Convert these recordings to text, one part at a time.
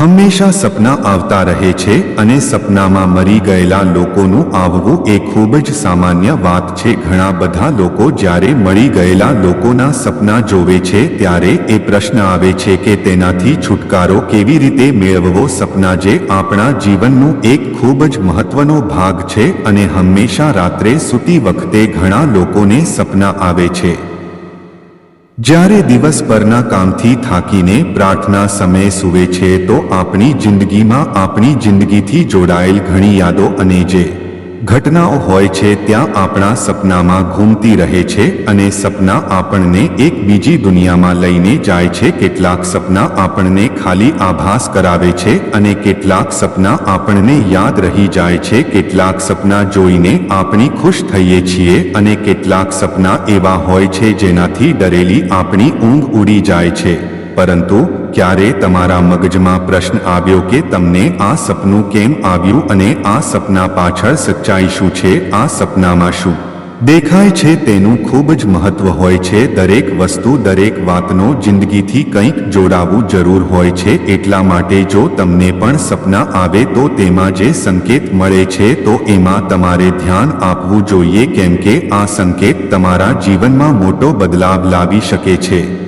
હંમેશા સપના આવતા રહે છે અને સપનામાં મરી ગયેલા લોકોનું આવવું એ ખૂબ જ સામાન્ય વાત છે. ઘણા બધા લોકો જ્યારે મળી ગયેલા લોકોના સપના જોવે છે ત્યારે એ પ્રશ્ન આવે છે કે તેનાથી છુટકારો કેવી રીતે મેળવવો? સપના જે આપણા જીવનનું એક ખૂબ જ મહત્વનો ભાગ છે અને હંમેશા રાત્રે સૂતી વખતે ઘણા લોકોને સપના આવે છે. જ્યારે દિવસ પરના કામથી થાકીને પ્રાર્થના સમયે સૂવે છે, તો આપણી જિંદગીમાં આપણી જિંદગીથી જોડાયેલ ઘણી યાદો અને જે ઘટનાઓ હોય છે, ત્યાં આપણા સપનામાં ઘૂમતી રહે છે અને સપના આપણને એક બીજી દુનિયામાં લઈને જાય છે. કેટલાક સપના આપણને ખાલી આભાસ કરાવે છે અને કેટલાક સપના આપણને યાદ રહી જાય છે. કેટલાક સપના જોઈને આપણી ખુશ થઈએ છીએ અને કેટલાક સપના એવા હોય છે જેનાથી ડરેલી આપણી ઊંઘ ઉડી જાય છે. પરંતુ ક્યારે તમારા મગજમાં પ્રશ્ન આવ્યો કે તમને આ સપનું કેમ આવ્યું અને આ સપના પાછળ સચ્ચાઈ શું છે, આ સપનામાં શું? દેખાય છે તેનું ખૂબ જ મહત્વ હોય છે, દરેક વસ્તુ, દરેક વાતનો જિંદગીથી કંઈક જોડાવું જરૂર હોય છે, એટલા માટે જો તમને પણ સપના આવે તો તેમાં જે સંકેત મળે છે તો એમાં તમારે ધ્યાન આપવું જોઈએ કેમ કે આ સંકેત તમારા જીવનમાં મોટો બદલાવ લાવી શકે છે.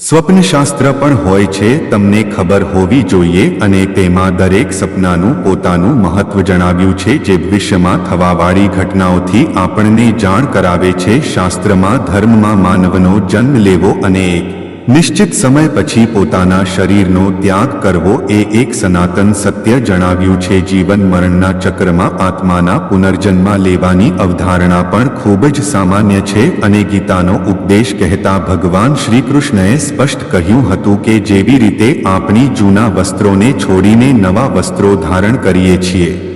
સ્વપ્નશાસ્ત્ર પણ હોય છે, તમને ખબર હોવી જોઈએ અને તેમાં દરેક સપનાનું પોતાનું મહત્વ જણાવ્યું છે જે ભવિષ્યમાં થવાવાળી ઘટનાઓથી આપણને જાણ કરાવે છે. શાસ્ત્રમાં ધર્મમાં માનવનો જન્મ લેવો અને એક નિશ્ચિત સમય પછી પોતાના શરીરનો ત્યાગ કરવો એ એક સનાતન સત્ય જણાવ્યું છે. જીવન મરણના ચક્રમાં આત્માના પુનર્જન્મ લેવાની અવધારણા પણ ખૂબ જ સામાન્ય છે અને ગીતાનો ઉપદેશ કહેતા ભગવાન શ્રી કૃષ્ણએ સ્પષ્ટ કહ્યું હતું કે જેવી રીતે આપણી જૂના વસ્ત્રોને છોડીને નવા વસ્ત્રો ધારણ કરીએ છીએ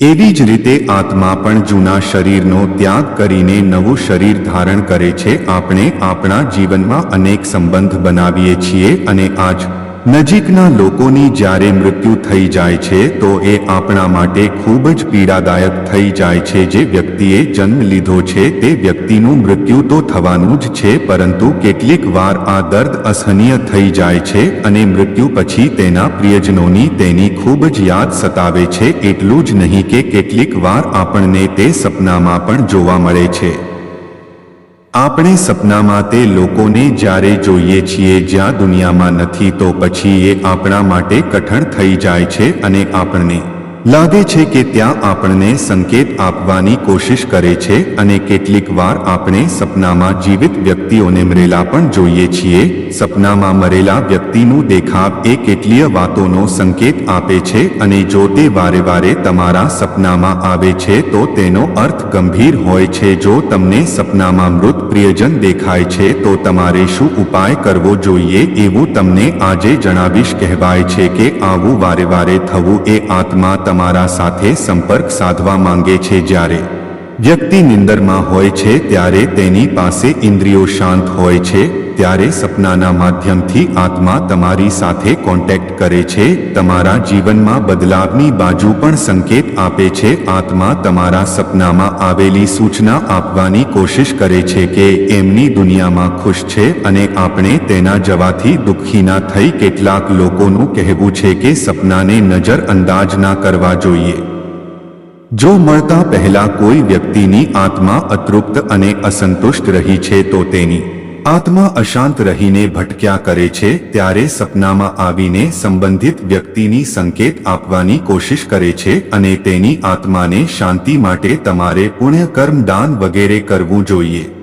એવી જ રીતે આત્મા પણ જૂના શરીરનો ત્યાગ કરીને નવું શરીર ધારણ કરે છે. આપણે આપણા જીવનમાં અનેક સંબંધ બનાવીએ છીએ અને આજ નજીકના લોકોની જ્યારે મૃત્યુ થઈ જાય છે, તો એ આપણા માટે ખૂબ જ પીડાદાયક થઈ જાય છે જે વ્યક્તિએ જન્મ લીધો છે. તે વ્યક્તિનું મૃત્યુ તો થવાનું જ છે, પરંતુ કેટલીક વાર આ દર્દ અસહનીય થઈ જાય છે અને મૃત્યુ પછી તેના પ્રિયજનોની તેની ખૂબ જ યાદ સતાવે છે. એટલું જ નહીં કે કેટલીક વાર આપણને તે સપનામાં પણ જોવા મળે છે. આપણે સપનામાં તે લોકોને જ્યારે જોઈએ છીએ જ્યાં દુનિયામાં નથી તો પછી એ આપણા માટે કઠણ થઈ જાય છે અને આપણને લાગે છે કે ત્યાં આપણને સંકેત આપવાની કોશિશ કરે છે અને કેટલીક વાર આપણે સપનામાં જીવિત વ્યક્તિઓને મરેલા પણ જોઈએ છીએ. સપનામાં મરેલા વ્યક્તિનું દેખાવ એ કેટલીય વાતોનો સંકેત આપે છે અને જો તે વારે વારે તમારા સપનામાં આવે છે તો તેનો અર્થ ગંભીર હોય છે. જો તમને સપનામાં મૃત પ્રિયજન દેખાય છે તો તમારે શું ઉપાય કરવો જોઈએ એવું તમને આજે જણાવીશ. કહેવાય છે કે આવું વારે વારે થવું એ આત્મા તમારા સાથે સંપર્ક સાધવા માંગે છે જ્યારે વ્યક્તિ નિંદરમાં હોય છે ત્યારે તેની પાસે ઇન્દ્રિયો શાંત હોય છે. ત્યારે સપનાના માધ્યમથી આત્મા તમારી સાથે કોન્ટેક્ટ કરે છે. તમારા જીવનમાં બદલાવની બાજુ પણ સંકેત આપે છે. આત્મા તમારા સપનામાં આવેલી સૂચના આપવાની કોશિશ કરે છે કે એમની દુનિયામાં ખુશ છે અને આપણે તેના જવાથી દુઃખી ના થઈ કેટલાક લોકોનું કહેવું છે કે સપનાને નજર ના કરવા જોઈએ. જો મળતા પહેલા કોઈ વ્યક્તિની આત્મા અતૃપ્ત અને અસંતુષ્ટ રહી છે તો તેની આત્મા અશાંત રહીને ભટક્યા કરે છે ત્યારે સપનામાં આવીને સંબંધિત વ્યક્તિની સંકેત આપવાની કોશિશ કરે છે અને તેની આત્માને શાંતિ માટે તમારે પુણ્ય કર્મ દાન વગેરે કરવું જોઈએ.